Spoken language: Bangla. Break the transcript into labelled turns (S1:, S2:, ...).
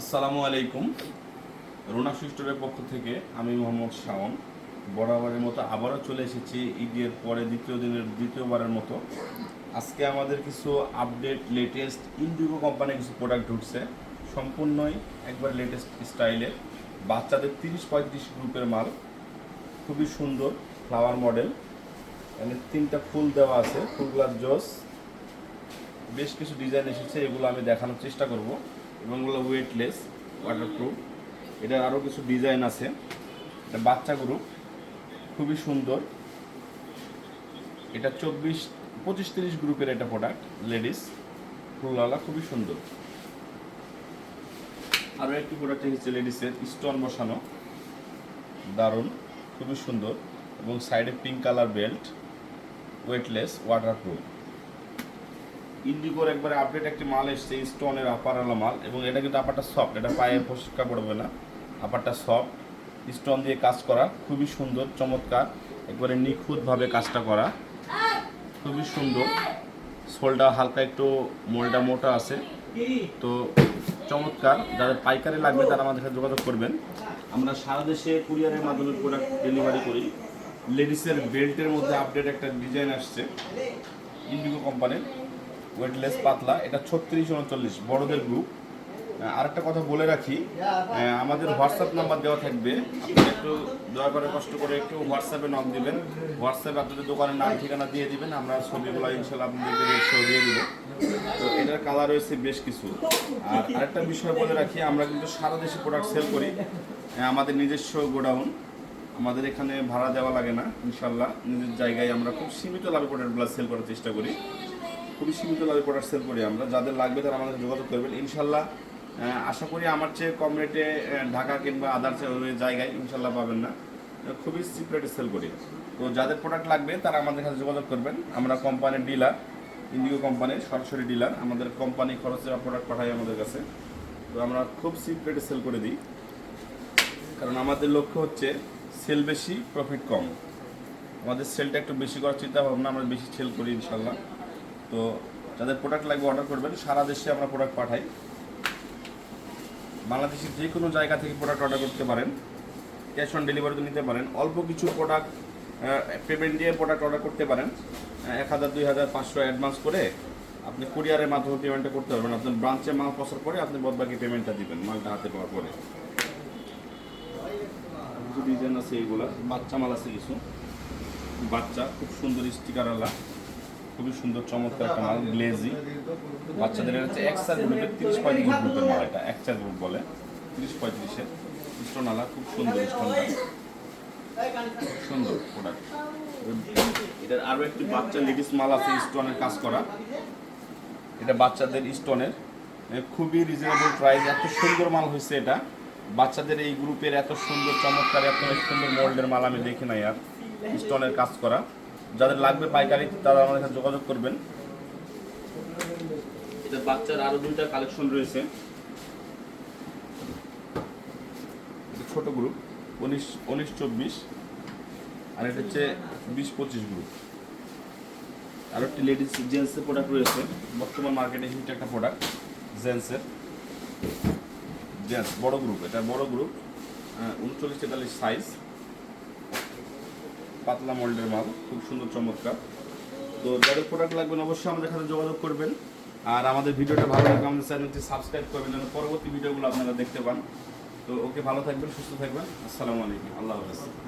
S1: আসসালামু আলাইকুম। রোনা স্টোরের পক্ষ থেকে আমি মোহাম্মদ শাওন। বরাবরের মতো আবারও চলে এসেছি ঈদের পরে দ্বিতীয় দিনের, দ্বিতীয়বারের মতো। আজকে আমাদের কিছু আপডেট লেটেস্ট ইন্ডিগো কোম্পানির কিছু প্রোডাক্ট ঢুকছে। সম্পূর্ণই একবার লেটেস্ট স্টাইলের বাচ্চাদের তিরিশ পঁয়ত্রিশ গ্রুপের মাল। খুবই সুন্দর ফ্লাওয়ার মডেল এখানে তিনটা ফুল দেওয়া আছে ফুলগুলার জোস। বেশ কিছু ডিজাইন এসেছে, এগুলো আমি দেখানোর চেষ্টা করব। এবং এগুলো ওয়েটলেস ওয়াটারপ্রুফ এটার আরও কিছু ডিজাইন আছে। এটা বাচ্চা গ্রুপ খুবই সুন্দর। এটা চব্বিশ, পঁচিশ, তিরিশ গ্রুপের একটা প্রোডাক্ট লেডিস ফুলওয়ালা খুবই সুন্দর। আরও একটি প্রোডাক্ট এসেছে লেডিসের স্টোন বসানো। দারুণ, খুবই সুন্দর। এবং সাইডে pink colour belt weightless waterproof ইন্ডিগোর একবারে আপডেট একটি মাল এসছে স্টোনের আপারওয়ালা মাল, এবং এটা কিন্তু আপারটা সফট এটা পায়ে ফসকা পড়বে না। আপারটা সফট স্টোন দিয়ে কাজ করা, খুবই সুন্দর, চমৎকার, একবারে নিখুঁতভাবে কাজটা করা, খুবই সুন্দর। সোলটা হালকা একটু মোলটা মোটা আছে, তো চমৎকার। যাদের পাইকারি লাগবে তারা আমাদের সাথে যোগাযোগ করবেন। আমরা সারা দেশে কুরিয়ারের মাধ্যমে প্রোডাক্ট ডেলিভারি করি। লেডিসের বেল্টের মধ্যে আপডেট একটা ডিজাইন আসছে ইন্ডিগো কোম্পানির ওয়েটলেস, পাতলা। এটা ছত্রিশ উনচল্লিশ, বড়দের গ্রুপ আরেকটা কথা বলে রাখি আমাদের হোয়াটসঅ্যাপ নাম্বার দেওয়া থাকবে। আপনারা একটু দয়া করে কষ্ট করে একটু হোয়াটসঅ্যাপে নক দেবেন। হোয়াটসঅ্যাপে আপনাদের দোকানের নাম, ঠিকানা দিয়ে দিবেন। আমরা ছবিগুলো ইনশাল্লাহ আপনাদেরকে রেজিস্টার দিয়ে দিব। তো এটার কালার রয়েছে বেশ কিছু। আর আরেকটা বিষয় বলে রাখি, আমরা কিন্তু সারা দেশে প্রোডাক্ট সেল করি। আমাদের নিজস্ব গোডাউন। আমাদের এখানে ভাড়া দেওয়া লাগে না, ইনশাল্লাহ। নিজের জায়গায় আমরা খুব সীমিত লাভে প্রোডাক্টগুলো সেল করার চেষ্টা করি। খুবই সীমিত লাভে প্রোডাক্ট সেল করি আমরা। যাদের লাগবে তারা আমাদের যোগাযোগ করবেন। ইনশাল্লাহ আশা করি আমার চেয়ে কম রেটে ঢাকা কিংবা আদার জায়গায় ইনশাল্লাহ পাবেন না। খুবই চিপ রেটে সেল করি। তো যাদের প্রোডাক্ট লাগবে তারা আমাদের কাছে যোগাযোগ করবেন। আমরা কোম্পানির ডিলার ইন্ডিগো কোম্পানির সরাসরি ডিলার আমাদের কোম্পানি খরচে প্রোডাক্ট পাঠাই আমাদের কাছে। তো আমরা খুব চিপ রেটে সেল করে দিই। কারণ আমাদের লক্ষ্য হচ্ছে সেল বেশি প্রফিট কম। আমাদের সেলটা একটু বেশি করার চিন্তা ভাবনা আমরা বেশি সেল করি ইনশাল্লাহ। তো যাদের প্রোডাক্ট লাগবে অর্ডার করবেন। সারা দেশে আমরা প্রোডাক্ট পাঠাই। বাংলাদেশের যে কোনো জায়গা থেকে প্রোডাক্ট অর্ডার করতে পারেন। ক্যাশ অন ডেলিভারিতে নিতে পারেন। অল্প কিছু প্রোডাক্ট পেমেন্ট দিয়ে প্রোডাক্ট অর্ডার করতে পারেন। এক হাজার, দুই হাজার, পাঁচশো অ্যাডভান্স করে আপনি কুরিয়ারের মাধ্যমে পেমেন্টটা করতে পারবেন। আপনার ব্রাঞ্চে মাল পছন্দ করে আপনি বদবাকি পেমেন্টটা দিবেন, মালটা হাতে পাওয়ার পরে। ডিজাইন আছে এইগুলা বাচ্চা মাল আছে কিছু। বাচ্চা, খুব সুন্দর স্টিকারওয়ালা খুবই সুন্দর, চমৎকার একটা মাল গ্লেজি বাচ্চাদের হচ্ছে এক চার গ্রুপের তিরিশ পঁয়ত্রিশ গ্রুপের মাল এটা, এক চার গ্রুপ বলে। তিরিশ পঁয়ত্রিশের স্টোনালা খুব সুন্দর স্টোনটা সুন্দর প্রোডাক্ট এটার আরও একটি বাচ্চা লেডিস মাল আছে স্টোনের কাজ করা। এটা বাচ্চাদের স্টোনের খুবই রিজনেবল প্রাইস এত সুন্দর মাল হয়েছে এটা। বাচ্চাদের এই গ্রুপের এত সুন্দর, চমৎকার, এত সুন্দর মোল্ডের মাল আমি দেখি নাই আর। স্টোনের কাজ করা। যাদের লাগবে পাইকারি তারা আমাদের সাথে যোগাযোগ করবেন। এটা বাচ্চার আরও দুইটা কালেকশন রয়েছে। ছোট গ্রুপ উনিশ উনিশ চব্বিশ আর এটা হচ্ছে বিশ পঁচিশ গ্রুপ আরও একটি লেডিস জেন্টসের প্রোডাক্ট রয়েছে। বর্তমান মার্কেটে হিট একটা প্রোডাক্ট জেন্টসের জেন্টস বড় গ্রুপ এটা বড় গ্রুপ উনচল্লিশ তেতাল্লিশ সাইজ পাতলা মোল্ডের মাল, খুব সুন্দর, চমৎকার। তো যাদের প্রোডাক্ট লাগবেন, অবশ্যই আমাদের সাথে যোগাযোগ করবেন। আর আমাদের ভিডিওটা ভালো লাগবে আমাদের চ্যানেলটি সাবস্ক্রাইব করবেন, যেন পরবর্তী ভিডিওগুলো আপনারা দেখতে পান। তো ওকে ভালো থাকবেন, সুস্থ থাকবেন। আসসালামু আলাইকুম। আল্লাহ হাফেজ।